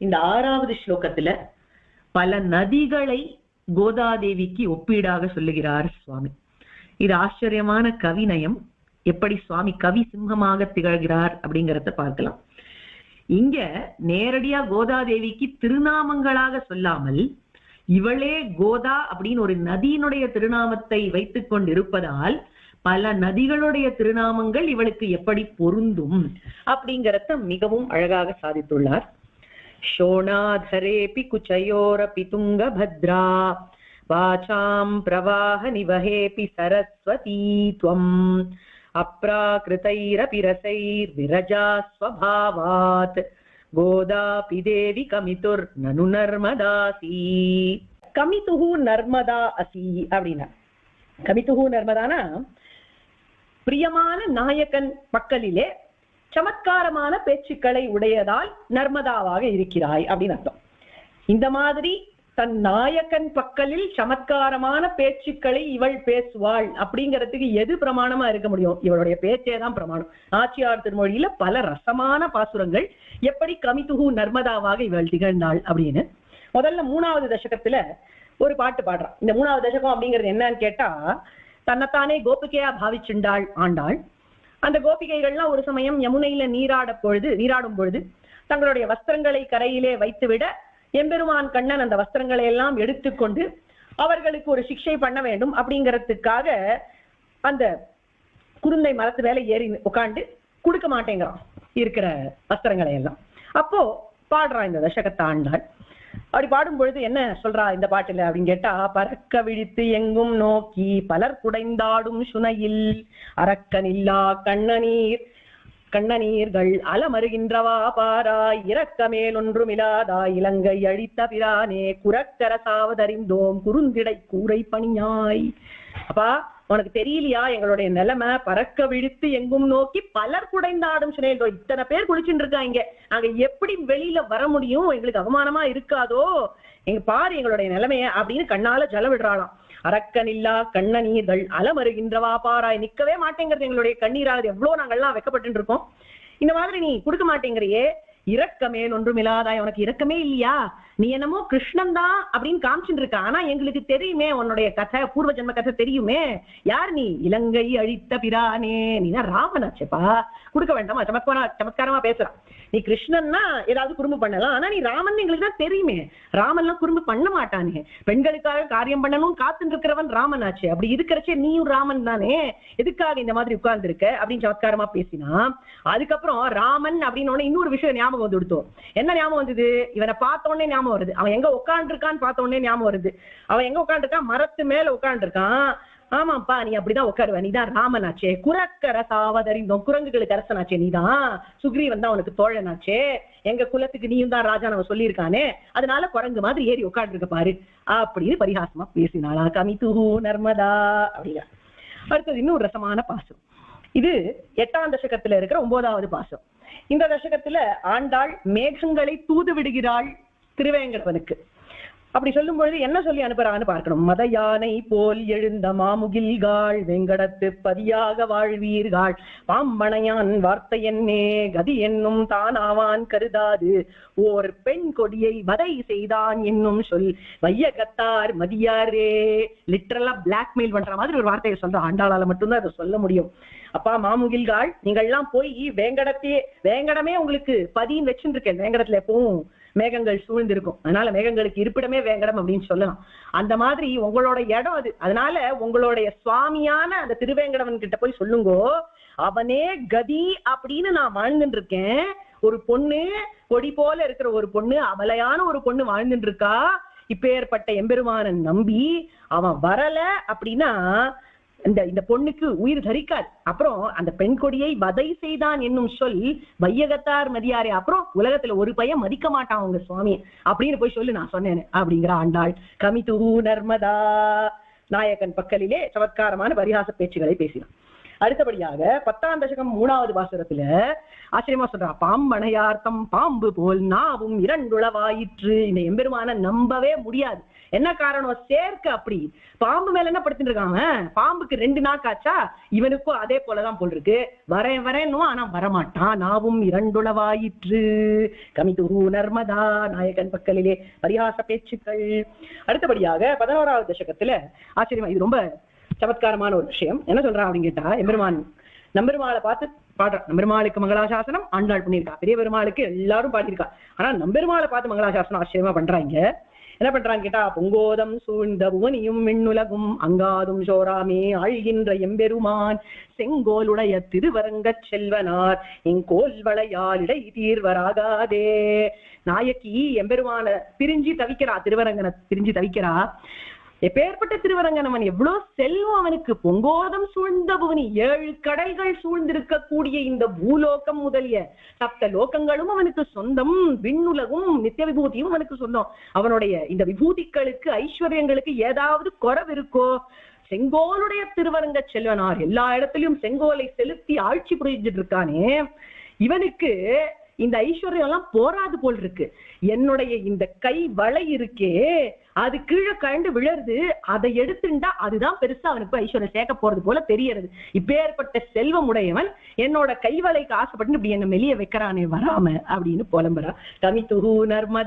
இந்த ஆறாவது ஸ்லோகத்துல பல நதிகளை கோதாதேவிக்கு ஒப்பீடாக சொல்லுகிறார் சுவாமி. இது ஆச்சரியமான கவிநயம் எப்படி சுவாமி கவி சிம்மமாக திகழ்கிறார் அப்படிங்கிறத பார்க்கலாம். இங்க நேரடியா கோதாதேவிக்கு திருநாமங்களாக சொல்லாமல் இவளே கோதா அப்படின்னு ஒரு நதியினுடைய திருநாமத்தை வைத்துக் கொண்டிருப்பதால் பல நதிகளுடைய திருநாமங்கள் இவளுக்கு எப்படி பொருந்தும் அப்படிங்கறத மிகவும் அழகாக சாதித்துள்ளார். शोणाधरेऽपि कुचयोरपि तुङ्गभद्रा वाचाम् प्रवाहनिवहेऽपि सरस्वती त्वम् अप्राकृतैरपि रसैर्विरजा स्वभावात् गोदापि देवि कमितुर्ननु नर्मदासी கமிதுகு நர்மதா அசி அப்படின்னா கமிதுகு நர்மதானா பிரியமான நாயகன் மக்களிலே சமத்காரமான பேச்சுக்களை உடையதால் நர்மதாவாக இருக்கிறாய் அப்படின்னு அர்த்தம். இந்த மாதிரி தன் நாயகன் பக்கலில் சமத்காரமான பேச்சுக்களை இவள் பேசுவாள் அப்படிங்கிறதுக்கு எது பிரமாணமா இருக்க முடியும்? இவளுடைய பேச்சே தான் பிரமாணம். ஆட்சியார் திருமொழியில பல ரசமான பாசுரங்கள் எப்படி கமிதுகு நர்மதாவாக இவள் திகழ்ந்தாள் அப்படின்னு. முதல்ல மூணாவது தசகத்துல ஒரு பாட்டு பாடுறான் இந்த மூணாவது தசகம் அப்படிங்கிறது என்னன்னு கேட்டா தன்னைத்தானே கோபிகையா பாவிச்சுண்டாள் ஆண்டாள். அந்த கோபிகைகள்லாம் ஒரு சமயம் யமுனையில நீராட பொழுது நீராடும் பொழுது தங்களுடைய வஸ்திரங்களை கரையிலே வைத்துவிட எம்பெருமான் கண்ணன் அந்த வஸ்திரங்களை எல்லாம் எடுத்துக்கொண்டு அவர்களுக்கு ஒரு சிக்ஷை பண்ண வேண்டும் அப்படிங்கறதுக்காக அந்த குருந்தை மரத்து மேல ஏறி உட்காந்து கொடுக்க மாட்டேங்கிறான் இருக்கிற வஸ்திரங்களை எல்லாம். அப்போ பாடுறான் இந்த தசகத்தாண்டாள். அப்படி பாடும் பொழுது என்ன சொல்றா இந்த பாட்டுல? அப்படின்னு கேட்டா பறக்க விழித்து எங்கும் நோக்கி பலர் குடைந்தாடும் சுனையில் அரக்கனில்லா கண்ணநீர். கண்ணநீர்கள் அலமருகின்றவா பாராய். இறக்கமேல் ஒன்றுமிலாதா இலங்கை அழித்த பிரானே. குரக்கரசாவதறிந்தோம் குறுந்திடை கூரை பணியாய். அப்பா உனக்கு தெரியலையா? எங்களுடைய நிலைமை பறக்க விழித்து எங்கும் நோக்கி பலர் குடைந்தாடும் சுனேல் இத்தனை பேர் குளிச்சுட்டு இருக்காங்க. நாங்க எப்படி வெளியில வர முடியும்? எங்களுக்கு அவமானமா இருக்காதோ? எங்க பாரு எங்களுடைய நிலைமைய அப்படின்னு கண்ணால ஜல விடுறாளாம். அரக்கனில்லா கண்ணநீர்கள் அலமருகின்றவா பாராய். நிக்கவே மாட்டேங்கிறது எங்களுடைய கண்ணீராகுது எவ்வளவு நாங்கள்லாம் வைக்கப்பட்டு இருக்கோம். இந்த மாதிரி நீ கொடுக்க மாட்டேங்கிறியே. இரக்கமே ஒன்றும் இல்லாதாய் உனக்கு இரக்கமே இல்லையா? நீ என்னமோ கிருஷ்ணன் தான் அப்படின்னு காமிச்சுட்டு இருக்க. ஆனா எங்களுக்கு தெரியுமே உன்னுடைய கதை பூர்வ ஜென்ம கதை தெரியுமே. யார் நீ? இலங்கை அழித்த பிரானே. நீனா ராமனாச்சேப்பா. கொடுக்க வேண்டாமா? சமத்காரமா சமத்காரமா பேசுறான் நீ கிருஷ்ணன்னா ஏதாவது குறும்பு பண்ணலாம். ஆனா நீ ராமன் எங்களுக்கு தான் தெரியுமே. ராமன்லாம் குறும்பு பண்ண மாட்டானே. பெண்களுக்காக காரியம் பண்ணணும் காத்துட்டு இருக்கிறவன் ராமனாச்சு. அப்படி இருக்கிறச்சே நீயும் ராமன் தானே. எதுக்காக இந்த மாதிரி உட்கார்ந்து இருக்க அப்படின்னு சமத்காரமா பேசினா அதுக்கப்புறம் ராமன் அப்படின்னு உடனே இன்னொரு விஷயம் ஞாபகம் வந்து கொடுத்தோம் என்ன ஞாபகம் வந்தது? இவனை பார்த்த உடனே ஞாபகம் வருது. அவன் எங்க உட்காந்துருக்கான்னு பார்த்த உடனே ஞாபகம் வருது. அவன் எங்க உட்காந்துருக்கான் மரத்து மேல உட்காந்துருக்கான் ஆமாப்பா நீ அப்படிதான் உட்காருவ நீதான் ராமனாச்சே. குரக்கர சாவதறிந்தோம். குரங்குகளுக்கு அரசனாச்சே நீதான் சுக்ரீவன் தான் உனக்கு தோழனாச்சே. எங்க குலத்துக்கு நீயும் தான் ராஜா நம்ம சொல்லியிருக்கானே. அதனால குரங்கு மாதிரி ஏறி உட்காந்துருக்க பாரு. அப்படின்னு பரிகாசமா பேசினாளா. கமிதுஹு நர்மதா. அப்படிங்க அடுத்தது இன்னும் ரசமான பாசம். இது எட்டாம் தசகத்துல இருக்கிற ஒன்பதாவது பாசம். இந்த தசகத்துல ஆண்டாள் மேகங்களை தூது விடுகிறாள். திருவேங்கடவனுக்கு. அப்படி சொல்லும் பொழுது என்ன சொல்லி அனுப்புறான்னு பார்க்கணும். மத யானை போல் எழுந்த மாமுகில்காள் வெங்கடத்து பதியாக வாழ்வீர்கள் பாம்பனையான் வார்த்தை என்னே கதி என்னும் தானாவான் கருதாது. ஓர் பெண் கொடியை வதை செய்தான் என்னும் சொல். வையகத்தார் மதியாரே. லிட்டரலா பிளாக்மெயில் பண்ற மாதிரி ஒரு வார்த்தையை சொல்ற ஆண்டாளால மட்டும்தான் அதை சொல்ல முடியும். அப்பா மாமுகில்காள் நீங்கள்லாம் போய் வேங்கடத்தையே வேங்கடமே உங்களுக்கு பதின்னு வச்சுருக்கேன். வேங்கடத்துல எப்பவும் மேகங்கள் சூழ்ந்திருக்கும். அதனால மேகங்களுக்கு இருப்பிடமே வேங்கடம் அப்படின்னு சொல்லலாம். அந்த மாதிரி உங்களோட இடம் அது. அதனால உங்களுடைய சுவாமியான அந்த திருவேங்கடவன் கிட்ட போய் சொல்லுங்கோ. அவனே கதி அப்படின்னு நான் வாழ்ந்துட்டு இருக்கேன். ஒரு பொண்ணு கொடி போல இருக்கிற ஒரு பொண்ணு அவலையான ஒரு பொண்ணு வாழ்ந்துட்டு இருக்கா. இப்பேற்பட்ட எம்பெருமானன் நம்பி அவன் வரல அப்படின்னா இந்த இந்த பொண்ணுக்கு உயிர் தரிக்காது. அப்புறம் அந்த பெண் கொடியை வதை செய்தான் என்னும் சொல் வையகத்தார் மதியாரே. அப்புறம் உலகத்துல ஒரு பையன் மதிக்க மாட்டான் உங்க சுவாமி. அப்படின்னு போய் சொல்லு நான் சொன்னேன் அப்படிங்கிற ஆண்டாள். கமிது நர்மதா. நாயகன் பக்கலிலே சமத்காரமான பரிகாச பேச்சுகளை பேசினான். அடுத்தபடியாக பத்தாம் தசகம் மூணாவது பாசுரத்துல ஆச்சரியமா சொல்றா பாம்பனையார்த்தம் பாம்பு போல் நாவும் இரண்டுளவாயிற்று. இந்த எம்பெருமான நம்பவே முடியாது. என்ன காரணம்? சேர்க்க அப்படி. பாம்பு மேல என்ன படுத்துட்டு இருக்கான் பாம்புக்கு ரெண்டு நாக்காச்சா இவனுக்கும் அதே போலதான் போல் இருக்கு. வரேன் வரேன்னு ஆனா வரமாட்டான். நாவும் இரண்டுளவாயிற்று கமிதுரு நர்மதா நாயகன் பக்கலிலே பரிகாச பேச்சுக்கள். அடுத்தபடியாக பதினோராவது தசகத்துல ஆச்சரியமா இது ரொம்ப சமத்காரமான ஒரு விஷயம். என்ன சொல்றான் அப்படின்னு கேட்டா எம்பெருமான் நம்பெருமாளை பார்த்து பாடுறான். நம்பெருமாளுக்கு மங்களாசாசனம் ஆண்டாள் பண்ணியிருக்கா. பெரிய பெருமாளுக்கு எல்லாரும் பாடியிருக்கா. ஆனா நம்பெருமாளை பார்த்து மங்களாசாசனம் ஆச்சரியமா பண்றாங்க. என்ன பண்றாங்க கேட்டா பொங்கோதம் சூழ்ந்த புவனியும் விண்ணுலகும் அங்காதும் சோராமே ஆழ்கின்ற எம்பெருமான். செங்கோலுடைய திருவரங்கச் செல்வனார் எங்கோல் வளையால் இடை தீர்வராகாதே. நாயக்கி எம்பெருமான பிரிஞ்சு தவிக்கிறா திருவரங்கனை பிரிஞ்சு தவிக்கிறா. எப்பேற்பட்ட திருவரங்கன் அவன் எவ்வளவு செல்வம் அவனுக்கு. பொங்கோதம் சூழ்ந்த புவனி ஏழு கடல்கள் சூழ்ந்திருக்கக்கூடிய இந்த பூலோகம் முதலிய சப்த லோகங்களும் அவனுக்கு சொந்தம். விண்ணுலகும் நித்திய விபூதியும் அவனுக்கு சொந்தம். அவனுடைய இந்த விபூதிகளுக்கு ஐஸ்வர்யங்களுக்கு ஏதாவது குறவு இருக்கோ? செங்கோலுடைய திருவரங்க செல்வனார் எல்லா இடத்துலயும் செங்கோலை செலுத்தி ஆட்சி புரிஞ்சிட்டு இருக்கானே. இவனுக்கு இந்த ஐஸ்வர்யம் எல்லாம் போராது போல் இருக்கு. என்னுடைய இந்த கை வளை இருக்கே. அது கீழே கழண்டு விழருது அதை எடுத்துட்டா அதுதான் பெருசா அவனுக்கு ஐஸ்வர்யம் சேர்க்க போறது போல தெரியறது. இப்பேற்பட்ட செல்வம் உடையவன் என்னோட கைவலைக்கு ஆசைப்பட்டு இப்படி என்ன மெலிய வைக்கிறானே வராம அப்படின்னு புலம்புறா கமித்துகு நர்மத